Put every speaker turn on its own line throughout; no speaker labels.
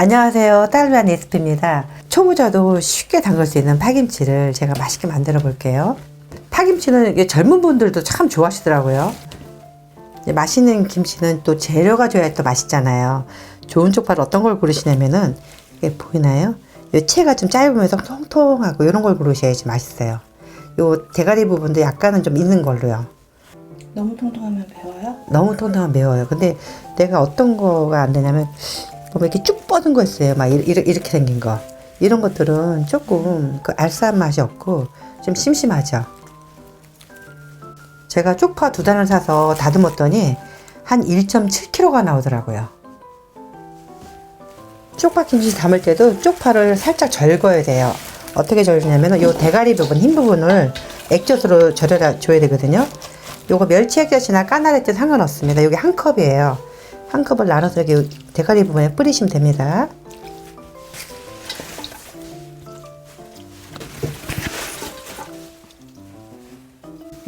안녕하세요. 딸루한 레시피입니다. 초보자도 쉽게 담글 수 있는 파김치를 제가 맛있게 만들어 볼게요. 파김치는 젊은 분들도 참 좋아하시더라고요. 맛있는 김치는 또 재료가 좋아야 또 맛있잖아요. 좋은 쪽파를 어떤 걸 고르시냐면은 이게 보이나요? 이 채가 좀 짧으면서 통통하고 이런 걸 고르셔야지 맛있어요. 요 대가리 부분도 약간은 좀 있는 걸로요.
너무 통통하면 배워요?
너무 통통하면 매워요. 근데 내가 어떤 거가 안 되냐면 보면 이렇게 쭉 뻗은 거 있어요. 막 이렇게, 이렇게 생긴 거. 이런 것들은 조금 그 알싸한 맛이 없고 좀 심심하죠. 제가 쪽파 두 단을 사서 다듬었더니 한 1.7kg가 나오더라고요. 쪽파 김치 담을 때도 쪽파를 살짝 절거야 돼요. 어떻게 절이냐면 요 대가리 부분 흰 부분을 액젓으로 절여 줘야 되거든요. 요거 멸치 액젓이나 까나리 액젓 상관없습니다. 여기 한 컵이에요. 한 컵을 나눠서 여기 대가리 부분에 뿌리시면 됩니다.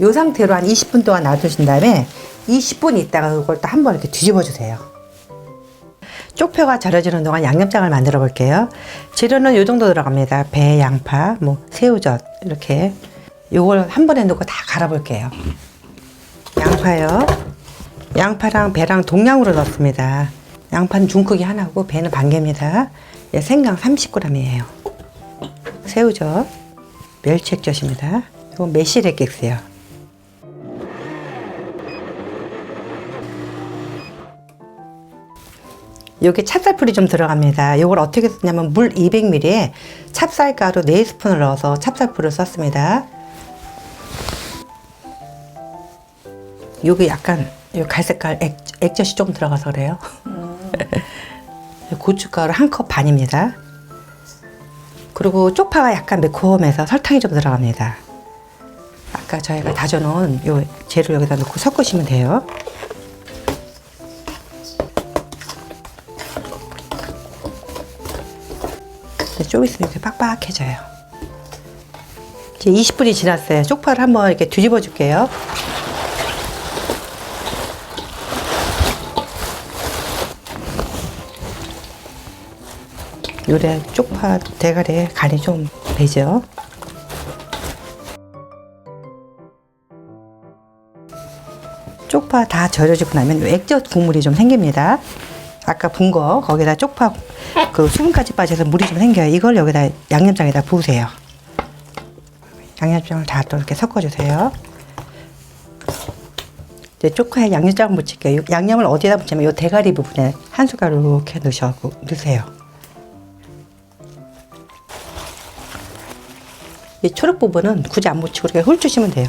요 상태로 한 20분 동안 놔두신 다음에 20분 있다가 그걸 또 한 번 이렇게 뒤집어 주세요. 쪽표가 절여지는 동안 양념장을 만들어 볼게요. 재료는 요 정도 들어갑니다. 배, 양파, 뭐 새우젓 이렇게 요걸 한 번에 넣고 다 갈아 볼게요. 양파요. 양파랑 배랑 동량으로 넣습니다. 양파는 중크기 하나고 배는 반 개입니다. 예, 생강 30g이에요. 새우젓, 멸치액젓입니다. 이건 매실액기스요. 여기 찹쌀풀이 좀 들어갑니다. 이걸 어떻게 썼냐면 물 200ml에 찹쌀가루 4스푼을 넣어서 찹쌀풀을 썼습니다. 요게 약간 요 갈색깔 액, 액젓이 좀 들어가서 그래요. 고춧가루 한 컵 반입니다. 그리고 쪽파가 약간 매콤해서 설탕이 좀 들어갑니다. 아까 저희가 다져놓은 요 재료 여기다 넣고 섞으시면 돼요. 좀 있으면 이렇게 빡빡해져요. 이제 20분이 지났어요. 쪽파를 한번 이렇게 뒤집어 줄게요. 요래 쪽파 대가리에 간이 좀 배죠. 쪽파 다 절여지고 나면 요 액젓 국물이 좀 생깁니다. 아까 분 거 거기다 쪽파 그 수분까지 빠져서 물이 좀 생겨요. 이걸 여기다 양념장에다 부으세요. 양념장을 다 또 이렇게 섞어주세요. 이제 쪽파에 양념장을 묻힐게요. 요 양념을 어디다 묻히면 요 대가리 부분에 한 숟갈 이렇게 넣으셔 넣으세요. 이 초록 부분은 굳이 안 묻히고 이렇게 훑주시면 돼요.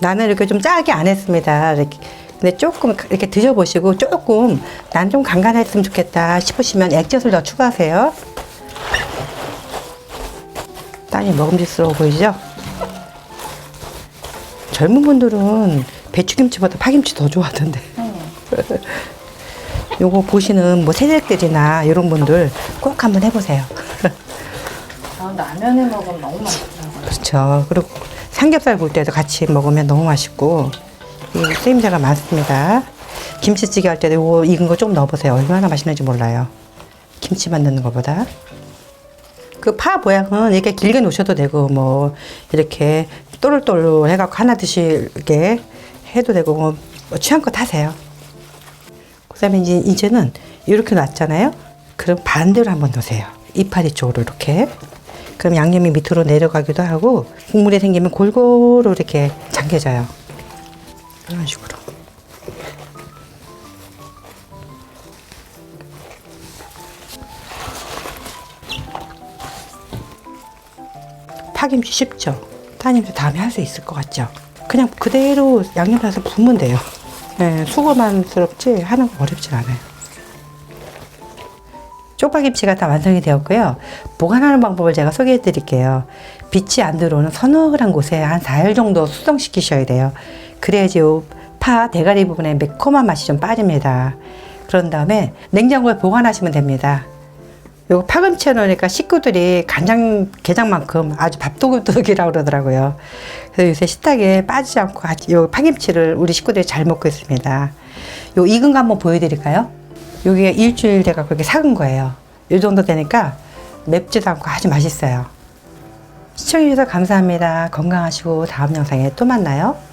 나는 이렇게 좀 짜게 안 했습니다. 이렇게. 근데 조금 이렇게 드셔보시고 조금 난 좀 간간했으면 좋겠다 싶으시면 액젓을 더 추가하세요. 딸이 먹음직스러워 보이죠? 젊은 분들은 배추김치보다 파김치 더 좋아하던데. 요거 보시는 뭐 새댁들이나 이런 분들 꼭 한번 해보세요.
아, 라면에 먹으면 너무 맛있더라고요.
그렇죠. 그리고 삼겹살 볼 때도 같이 먹으면 너무 맛있고 이 쓰임새가 많습니다. 김치찌개 할 때도 이거 익은 거 좀 넣어보세요. 얼마나 맛있는지 몰라요. 김치만 넣는 것보다. 그 파 모양은 이렇게 길게 놓으셔도 되고 뭐 이렇게 또르또르 해갖고 하나 드시게 해도 되고 뭐 취향껏 하세요. 그 다음에 이제 이제는 이렇게 놨잖아요. 그럼 반대로 한번 넣으세요. 이파리 쪽으로 이렇게. 그럼 양념이 밑으로 내려가기도 하고 국물이 생기면 골고루 이렇게 잠겨져요. 이런 식으로. 파김치 쉽죠? 따님도 다음에 할 수 있을 것 같죠? 그냥 그대로 양념 해서 부으면 돼요. 네, 수고만스럽지 하는 거 어렵진 않아요. 쪽파김치가 다 완성이 되었고요. 보관하는 방법을 제가 소개해 드릴게요. 빛이 안 들어오는 서늘한 곳에 한 4일 정도 수정시키셔야 돼요. 그래야지 요 파 대가리 부분에 매콤한 맛이 좀 빠집니다. 그런 다음에 냉장고에 보관하시면 됩니다. 요거 파김치 넣으니까 식구들이 간장 게장만큼 아주 밥도둑이라고 그러더라고요. 그래서 요새 식탁에 빠지지 않고 요 파김치를 우리 식구들이 잘 먹고 있습니다. 요 익은 거 한번 보여드릴까요? 요게 일주일 돼갖고 이렇게 삭은 거예요. 요 정도 되니까 맵지도 않고 아주 맛있어요. 시청해주셔서 감사합니다. 건강하시고 다음 영상에 또 만나요.